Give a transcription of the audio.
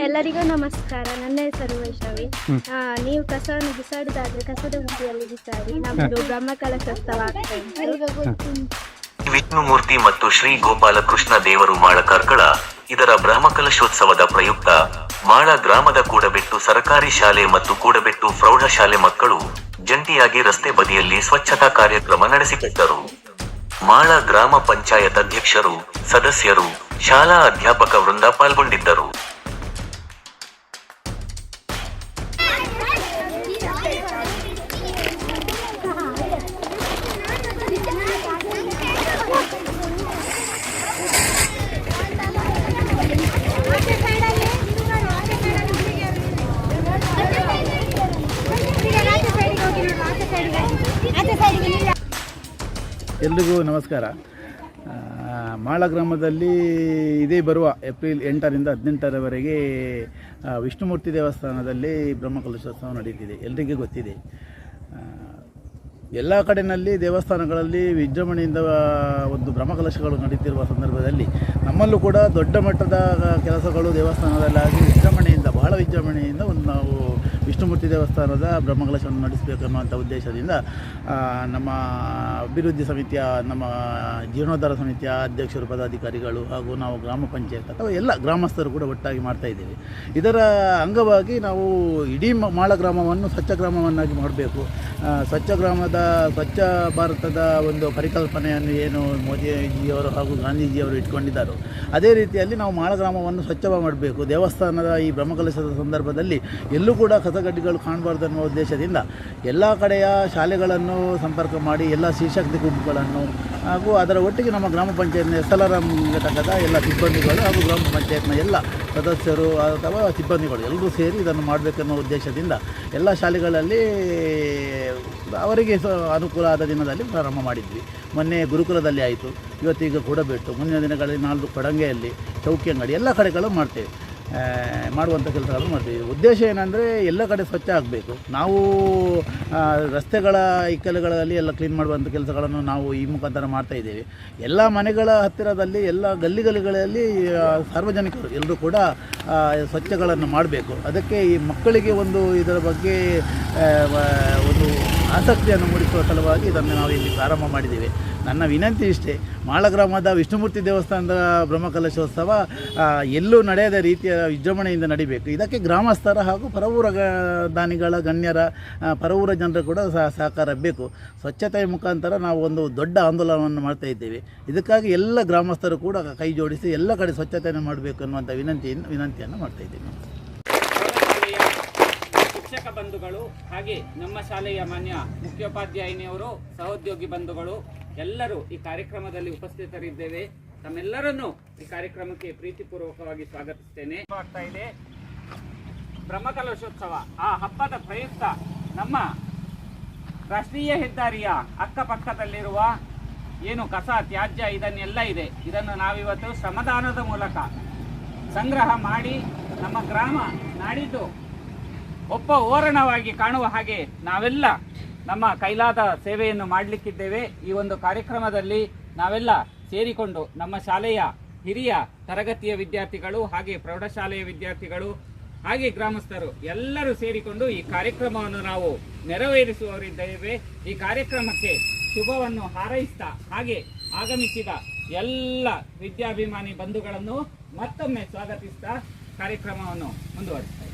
ಎಲ್ಲರಿಗೂ ನಮಸ್ಕಾರ. ನನ್ನ ಹೆಸರು ವೈಷ್ಣವಿ. ಆ, ನೀವು ಕಸವನ್ನು ಬಿಸಾಡುದಾದ್ರೆ ಕಸದ ಬುಟ್ಟಿಯಲ್ಲಿ ಬಿಸಾಡಿ. ನಮ್ದು ಬ್ರಹ್ಮಕಲಶೋತ್ಸವ ಆಗ್ತಾ ಉಂಟು ವಿಷ್ಣುಮೂರ್ತಿ ಮತ್ತು ಶ್ರೀ ಗೋಪಾಲಕೃಷ್ಣ ದೇವರು ಮಾಳ ಕರ್ಕಳ ಇದರ ಬ್ರಹ್ಮಕಲಶೋತ್ಸವದ ಪ್ರಯುಕ್ತ ಮಾಳ ಗ್ರಾಮದ ಕೂಡಬೆಟ್ಟು ಸರ್ಕಾರಿ ಶಾಲೆ ಮತ್ತು ಕೂಡಬೆಟ್ಟು ಪ್ರೌಢಶಾಲೆ ಮಕ್ಕಳು ಜಂಟಿಯಾಗಿ ರಸ್ತೆ ಬದಿಯಲ್ಲಿ ಸ್ವಚ್ಛತಾ ಕಾರ್ಯಕ್ರಮ ನಡೆಸಿಕೊಟ್ಟರು. ಮಾಳ ಗ್ರಾಮ ಪಂಚಾಯತ್ ಅಧ್ಯಕ್ಷರು ಸದಸ್ಯರು ಶಾಲಾ ಅಧ್ಯಾಪಕ ವೃಂದ ಪಾಲ್ಗೊಂಡಿದ್ದರು. ಎಲ್ರಿಗೂ ನಮಸ್ಕಾರ. ಮಾಳ ಗ್ರಾಮದಲ್ಲಿ ಇದೇ ಬರುವ ಏಪ್ರಿಲ್ ಎಂಟರಿಂದ ಹದಿನೆಂಟರವರೆಗೆ ವಿಷ್ಣುಮೂರ್ತಿ ದೇವಸ್ಥಾನದಲ್ಲಿ ಬ್ರಹ್ಮಕಲಶೋತ್ಸವ ನಡೀತಿದೆ ಎಲ್ರಿಗೂ ಗೊತ್ತಿದೆ. ಎಲ್ಲ ಕಡೆಯಲ್ಲಿ ದೇವಸ್ಥಾನಗಳಲ್ಲಿ ವಿಜೃಂಭಣೆಯಿಂದ ಒಂದು ಬ್ರಹ್ಮಕಲಶಗಳು ನಡೀತಿರುವ ಸಂದರ್ಭದಲ್ಲಿ ನಮ್ಮಲ್ಲೂ ಕೂಡ ದೊಡ್ಡ ಮಟ್ಟದ ಕೆಲಸಗಳು ದೇವಸ್ಥಾನದಲ್ಲಾಗಿ ವಿಜೃಂಭಣೆಯಿಂದ, ಬಹಳ ವಿಜೃಂಭಣೆಯಿಂದ ಒಂದು ನಾವು ವಿಷ್ಣುಮೂರ್ತಿ ದೇವಸ್ಥಾನದ ಬ್ರಹ್ಮಕಲಶವನ್ನು ನಡೆಸಬೇಕು ಅನ್ನುವಂಥ ಉದ್ದೇಶದಿಂದ ನಮ್ಮ ಅಭಿವೃದ್ಧಿ ಸಮಿತಿಯ, ನಮ್ಮ ಜೀರ್ಣೋದ್ಧಾರ ಸಮಿತಿಯ ಅಧ್ಯಕ್ಷರು, ಪದಾಧಿಕಾರಿಗಳು ಹಾಗೂ ನಾವು ಗ್ರಾಮ ಪಂಚಾಯತ್ ಅಥವಾ ಎಲ್ಲ ಗ್ರಾಮಸ್ಥರು ಕೂಡ ಒಟ್ಟಾಗಿ ಮಾಡ್ತಾ ಇದ್ದೇವೆ. ಇದರ ಅಂಗವಾಗಿ ನಾವು ಇಡೀ ಮಾಳ ಗ್ರಾಮವನ್ನು ಸ್ವಚ್ಛ ಗ್ರಾಮವನ್ನಾಗಿ ಮಾಡಬೇಕು. ಸ್ವಚ್ಛ ಗ್ರಾಮದ, ಸ್ವಚ್ಛ ಭಾರತದ ಒಂದು ಪರಿಕಲ್ಪನೆಯನ್ನು ಏನು ಮೋದಿಜಿಯವರು ಹಾಗೂ ಗಾಂಧೀಜಿಯವರು ಇಟ್ಕೊಂಡಿದ್ದಾರೋ, ಅದೇ ರೀತಿಯಲ್ಲಿ ನಾವು ಮಾಳ ಗ್ರಾಮವನ್ನು ಸ್ವಚ್ಛ ಮಾಡಬೇಕು. ದೇವಸ್ಥಾನದ ಈ ಬ್ರಹ್ಮಕಲಶದ ಸಂದರ್ಭದಲ್ಲಿ ಎಲ್ಲೂ ಕೂಡ ಕಸಗಡ್ಡಿಗಳು ಕಾಣಬಾರ್ದು ಅನ್ನೋ ಉದ್ದೇಶದಿಂದ ಎಲ್ಲ ಕಡೆಯ ಶಾಲೆಗಳನ್ನು ಸಂಪರ್ಕ ಮಾಡಿ ಎಲ್ಲ ಶಿಶಕ್ತಿ ಗುಂಪುಗಳನ್ನು ಹಾಗೂ ಅದರ ಒಟ್ಟಿಗೆ ನಮ್ಮ ಗ್ರಾಮ ಪಂಚಾಯತ್ನ ಎಸ್ ಎಲ್ ಆರ್ ಘಟಕದ ಎಲ್ಲ ಸಿಬ್ಬಂದಿಗಳು ಹಾಗೂ ಗ್ರಾಮ ಪಂಚಾಯತ್ನ ಎಲ್ಲ ಸದಸ್ಯರು ಅಥವಾ ಸಿಬ್ಬಂದಿಗಳು ಎಲ್ಲರೂ ಸೇರಿ ಇದನ್ನು ಮಾಡಬೇಕನ್ನೋ ಉದ್ದೇಶದಿಂದ ಎಲ್ಲ ಶಾಲೆಗಳಲ್ಲಿ ಅವರಿಗೆ ಸ ಅನುಕೂಲ ಆದ ದಿನದಲ್ಲಿ ಪ್ರಾರಂಭ ಮಾಡಿದ್ವಿ. ಮೊನ್ನೆ ಗುರುಕುಲದಲ್ಲಿ ಆಯಿತು. ಇವತ್ತೀಗ ಕೂಡಬೇಟ್ಟು ಮುಂದಿನ ದಿನಗಳಲ್ಲಿ ನಾಲ್ಕು ಕೊಡಂಗೆಯಲ್ಲಿ ಚೌಕಿ ಅಂಗಡಿ ಎಲ್ಲ ಕಡೆಗಳು ಮಾಡ್ತೇವೆ. ಆ, ಕೆಲಸ ಕೆಲಸಗಳನ್ನು ಮಾಡ್ತೀವಿ. ಉದ್ದೇಶ ಏನಂದರೆ ಎಲ್ಲ ಕಡೆ ಸ್ವಚ್ಛ ಆಗಬೇಕು. ನಾವು ರಸ್ತೆಗಳ ಇಕ್ಕಲುಗಳಲ್ಲಿ ಎಲ್ಲ ಕ್ಲೀನ್ ಮಾಡುವಂಥ ಕೆಲಸಗಳನ್ನು ನಾವು ಈ ಮುಖಾಂತರ ಮಾಡ್ತಾ ಇದ್ದೇವೆ. ಎಲ್ಲ ಮನೆಗಳ ಹತ್ತಿರದಲ್ಲಿ ಎಲ್ಲ ಗಲ್ಲಿ ಗಲ್ಲಿಗಳಲ್ಲಿ ಸಾರ್ವಜನಿಕರು ಎಲ್ಲರೂ ಕೂಡ ಸ್ವಚ್ಛಗಳನ್ನು ಮಾಡಬೇಕು. ಅದಕ್ಕೆ ಈ ಮಕ್ಕಳಿಗೆ ಒಂದು ಇದರ ಬಗ್ಗೆ ಒಂದು ಆಸಕ್ತಿಯನ್ನು ಮೂಡಿಸುವ ಸಲುವಾಗಿ ಇದನ್ನು ನಾವು ಇಲ್ಲಿ ಪ್ರಾರಂಭ ಮಾಡಿದ್ದೇವೆ. ನನ್ನ ವಿನಂತಿ ಇಷ್ಟೇ ಮಾಳ ಗ್ರಾಮದ ವಿಷ್ಣುಮೂರ್ತಿ ದೇವಸ್ಥಾನದ ಬ್ರಹ್ಮಕಲಶೋತ್ಸವ ಎಲ್ಲೂ ನಡೆಯದ ರೀತಿಯ ವಿಜೃಂಭಣೆಯಿಂದ ನಡಿಬೇಕು. ಇದಕ್ಕೆ ಗ್ರಾಮಸ್ಥರ ಹಾಗೂ ಪರವೂರ ದಾನಿಗಳ ಗಣ್ಯರ ಪರವೂರ ಜನರು ಕೂಡ ಸಹ ಸಹಕಾರ ಬೇಕು. ಸ್ವಚ್ಛತೆಯ ಮುಖಾಂತರ ನಾವು ಒಂದು ದೊಡ್ಡ ಆಂದೋಲನವನ್ನು ಮಾಡ್ತಾ ಇದ್ದೇವೆ. ಇದಕ್ಕಾಗಿ ಎಲ್ಲ ಗ್ರಾಮಸ್ಥರು ಕೂಡ ಕೈ ಜೋಡಿಸಿ ಎಲ್ಲ ಕಡೆ ಸ್ವಚ್ಛತೆಯನ್ನು ಮಾಡಬೇಕು ಅನ್ನುವಂಥ ವಿನಂತಿಯನ್ನು ವಿನಂತಿಯನ್ನು ಮಾಡ್ತಾ ಇದ್ದೇವೆ. ಶಿಕ್ಷಕ ಬಂಧುಗಳು ಹಾಗೆ ನಮ್ಮ ಶಾಲೆಯ ಮಾನ್ಯ ಮುಖ್ಯೋಪಾಧ್ಯಾಯಿನಿಯವರು ಸಹೋದ್ಯೋಗಿ ಬಂಧುಗಳು ಎಲ್ಲರೂ ಈ ಕಾರ್ಯಕ್ರಮದಲ್ಲಿ ಉಪಸ್ಥಿತರಿದ್ದೇವೆ. ತಮ್ಮೆಲ್ಲರನ್ನು ಈ ಕಾರ್ಯಕ್ರಮಕ್ಕೆ ಪ್ರೀತಿಪೂರ್ವಕವಾಗಿ ಸ್ವಾಗತಿಸ್ತೇನೆ. ಆಗ್ತಾ ಇದೆ ಬ್ರಹ್ಮಕಲಶೋತ್ಸವ ಆ ಹಬ್ಬದ ಪ್ರಯುಕ್ತ ನಮ್ಮ ರಾಷ್ಟ್ರೀಯ ಹೆದ್ದಾರಿಯ ಅಕ್ಕಪಕ್ಕದಲ್ಲಿರುವ ಏನು ಕಸ ತ್ಯಾಜ್ಯ ಇದನ್ನೆಲ್ಲ ಇದೆ. ಇದನ್ನು ನಾವಿವತ್ತು ಶ್ರಮದಾನದ ಮೂಲಕ ಸಂಗ್ರಹ ಮಾಡಿ ನಮ್ಮ ಗ್ರಾಮ ನಾಡಿದ್ದು ಒಬ್ಬ ಓರಣವಾಗಿ ಕಾಣುವ ಹಾಗೆ ನಾವೆಲ್ಲ ನಮ್ಮ ಕೈಲಾದ ಸೇವೆಯನ್ನು ಮಾಡಲಿಕ್ಕಿದ್ದೇವೆ ಈ ಒಂದು ಕಾರ್ಯಕ್ರಮದಲ್ಲಿ ನಾವೆಲ್ಲ ಸೇರಿಕೊಂಡು ನಮ್ಮ ಶಾಲೆಯ ಹಿರಿಯ ತರಗತಿಯ ವಿದ್ಯಾರ್ಥಿಗಳು ಹಾಗೆ ಪ್ರೌಢಶಾಲೆಯ ವಿದ್ಯಾರ್ಥಿಗಳು ಹಾಗೆ ಗ್ರಾಮಸ್ಥರು ಎಲ್ಲರೂ ಸೇರಿಕೊಂಡು ಈ ಕಾರ್ಯಕ್ರಮವನ್ನು ನಾವು ನೆರವೇರಿಸುವವರಿದ್ದೇವೆ ಈ ಕಾರ್ಯಕ್ರಮಕ್ಕೆ ಶುಭವನ್ನು ಹಾರೈಸ್ತಾ ಹಾಗೆ ಆಗಮಿಸಿದ ಎಲ್ಲ ವಿದ್ಯಾಭಿಮಾನಿ ಬಂಧುಗಳನ್ನು ಮತ್ತೊಮ್ಮೆ ಸ್ವಾಗತಿಸ್ತಾ ಕಾರ್ಯಕ್ರಮವನ್ನು ಮುಂದುವರಿಸ್ತೇವೆ.